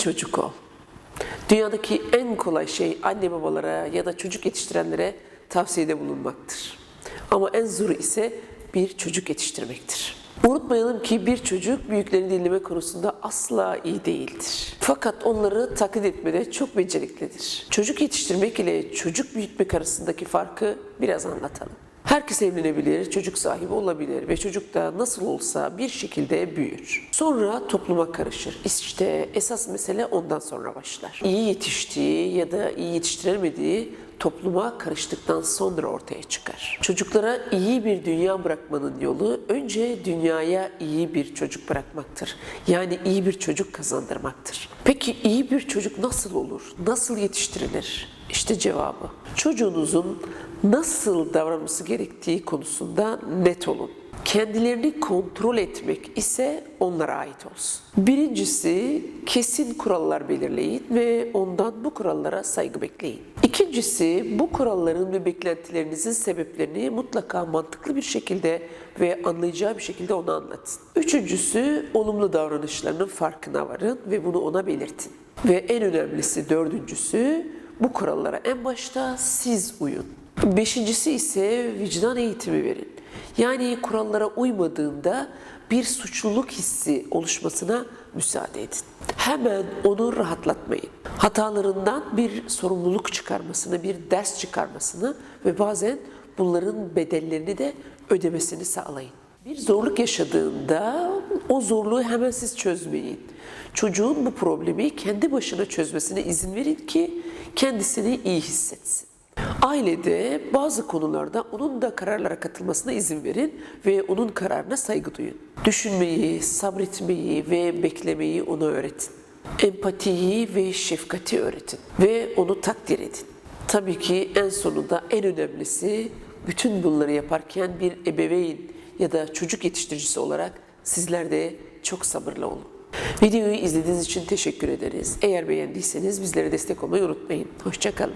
çocuk ol. Dünyadaki en kolay şey anne babalara ya da çocuk yetiştirenlere tavsiyede bulunmaktır. Ama en zoru ise bir çocuk yetiştirmektir. Unutmayalım ki bir çocuk büyüklerini dinleme konusunda asla iyi değildir. Fakat onları taklit etmede çok beceriklidir. Çocuk yetiştirmek ile çocuk büyütmek arasındaki farkı biraz anlatalım. Herkes evlenebilir, çocuk sahibi olabilir ve çocuk da nasıl olsa bir şekilde büyür. Sonra topluma karışır. İşte esas mesele ondan sonra başlar. İyi yetiştiği ya da iyi yetiştiremediği topluma karıştıktan sonra ortaya çıkar. Çocuklara iyi bir dünya bırakmanın yolu önce dünyaya iyi bir çocuk bırakmaktır. Yani iyi bir çocuk kazandırmaktır. Peki iyi bir çocuk nasıl olur? Nasıl yetiştirilir? İşte cevabı. Çocuğunuzun nasıl davranması gerektiği konusunda net olun. Kendilerini kontrol etmek ise onlara ait olsun. Birincisi kesin kurallar belirleyin ve ondan bu kurallara saygı bekleyin. İkincisi bu kuralların ve beklentilerinizin sebeplerini mutlaka mantıklı bir şekilde ve anlayacağı bir şekilde ona anlatın. Üçüncüsü olumlu davranışlarının farkına varın ve bunu ona belirtin. Ve en önemlisi dördüncüsü bu kurallara en başta siz uyun. Beşincisi ise vicdan eğitimi verin. Yani kurallara uymadığında bir suçluluk hissi oluşmasına müsaade edin. Hemen onu rahatlatmayın. Hatalarından bir sorumluluk çıkarmasını, bir ders çıkarmasını ve bazen bunların bedellerini de ödemesini sağlayın. Bir zorluk yaşadığında o zorluğu hemen siz çözmeyin. Çocuğun bu problemi kendi başına çözmesine izin verin ki kendisini iyi hissetsin. Ailede bazı konularda onun da kararlara katılmasına izin verin ve onun kararına saygı duyun. Düşünmeyi, sabretmeyi ve beklemeyi ona öğretin. Empatiyi ve şefkati öğretin ve onu takdir edin. Tabii ki en sonunda en önemlisi bütün bunları yaparken bir ebeveyn ya da çocuk yetiştiricisi olarak sizler de çok sabırlı olun. Videoyu izlediğiniz için teşekkür ederiz. Eğer beğendiyseniz bizlere destek olmayı unutmayın. Hoşçakalın.